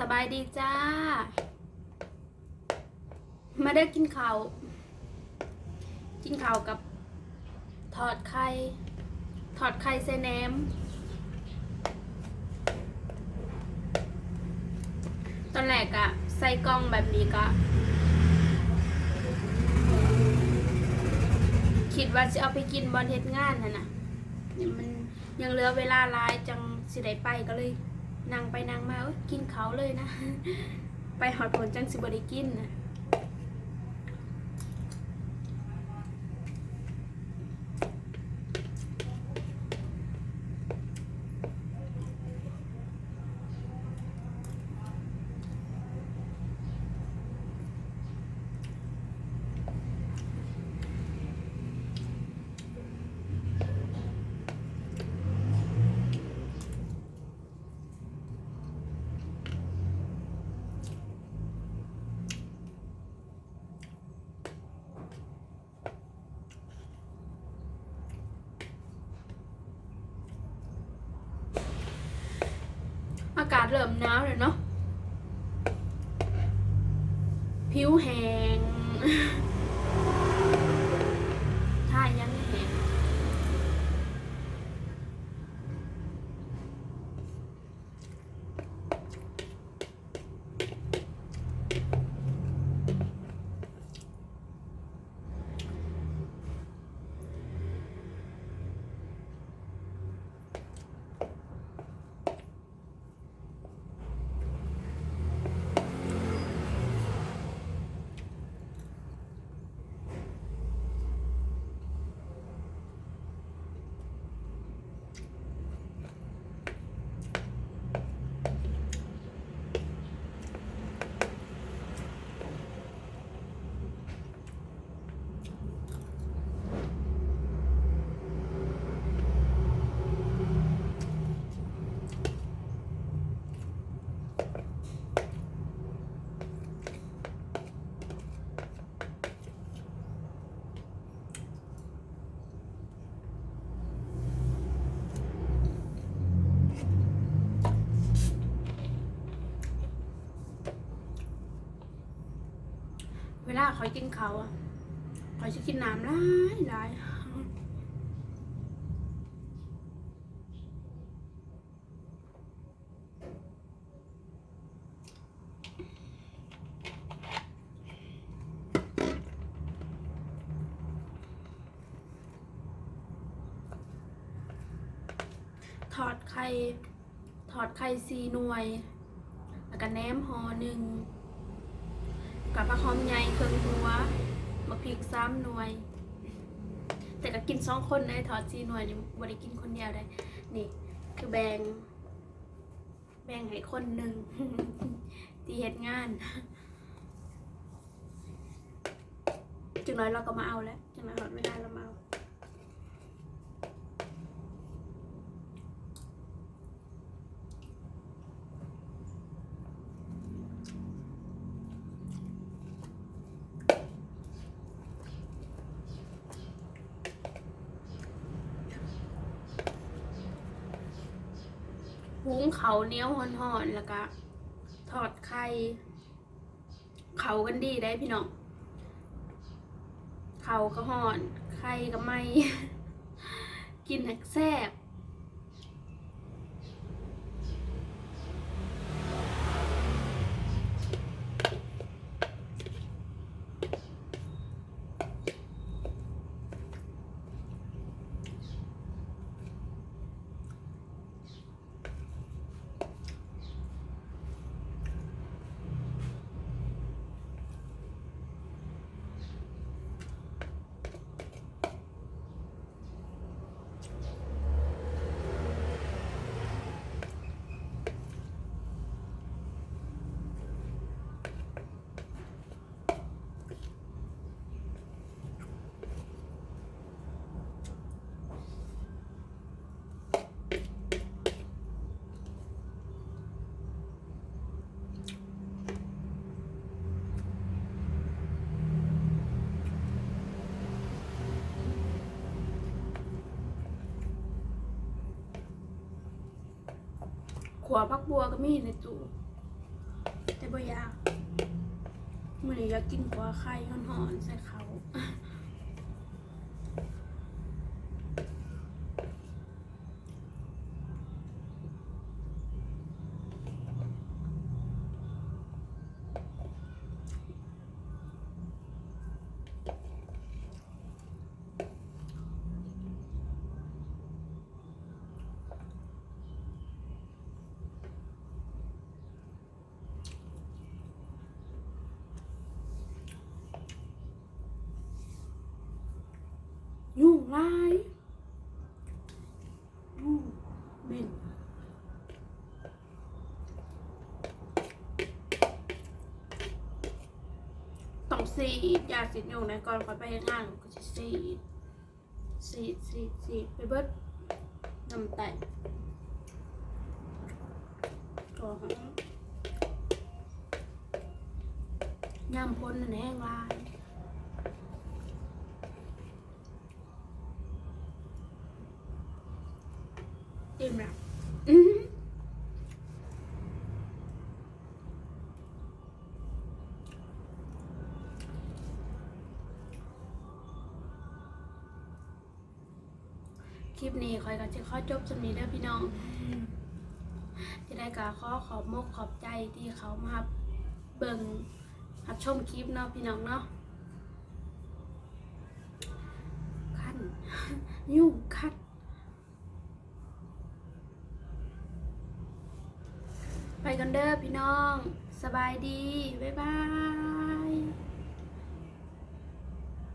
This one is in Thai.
สบายดีจ้า มาได้กินข้าว กินข้าวกับทอดไข่ทอดไข่ใส่แหนม ตอนแรกอะใส่กล้องแบบนี้ก็ คิดว่าจะเอาไปกินบอลเฮ็ดงานน่ะนะยมันยังเหลือเวลาลายจังสิได้ไปก็เลย นางไปนางมากินเขาเลยนะ ไปหอดผลจังสิบได้กินนะ เริ่มหนาวเลยเนาะผิวแห้ง วลาคอยกินเขาอะคอยจะกินน้ำหลายหลายถอดไข่ ถอดไข่สีหน่วย แล้วก็แหนมห่อหนึ่ง กับผักหอมใหญ่เครื่องหัวมะพริกซ้ำหน่วย แต่ก็กินสองคนได้ถอดจีหน่วยนี่บ่ได้กินคนเดียวได้ นี่ คือแบ่งแบ่งให้คนหนึ่งที่เหตุงานจึงน้อยเราก็มาเอาแล้วจึงน้อยหอดไม่ได้เรามาเอา หุงเขาเนี้ยวห่อนๆแล้วก็ทอดไข่เขากันดีได้พี่น้องเขาก็ห่อนไข่ก็ไม่ กินแหกแซ่บ ขวพักบัวก็มีในตู้แต่บ่อยากมื่อนี้อยากกินหัวไข่ห่อนๆใส่เขา หลายยุ่งเม็นต้องสีดยาสีดอยุงในก่อนค่อยไปเฮ็ดงานก็สิสีดสีดสีดสีดไปเบิดน้ำไตก็หอมย่ำพ้นนั่นแห้งลาย อิ่มแล้วอือหือ คลิปนี้คอยกันจะข้อจบสำนี้เด้อพี่น้องจะได้กาข้อขอบมกขอบใจที่เขามาเบิ่งรับชมคลิปเนาะพี่น้องเนาะขั้นยุ่งคัด ไป กันเด้อพี่น้อง สบายดี บ๊ายบาย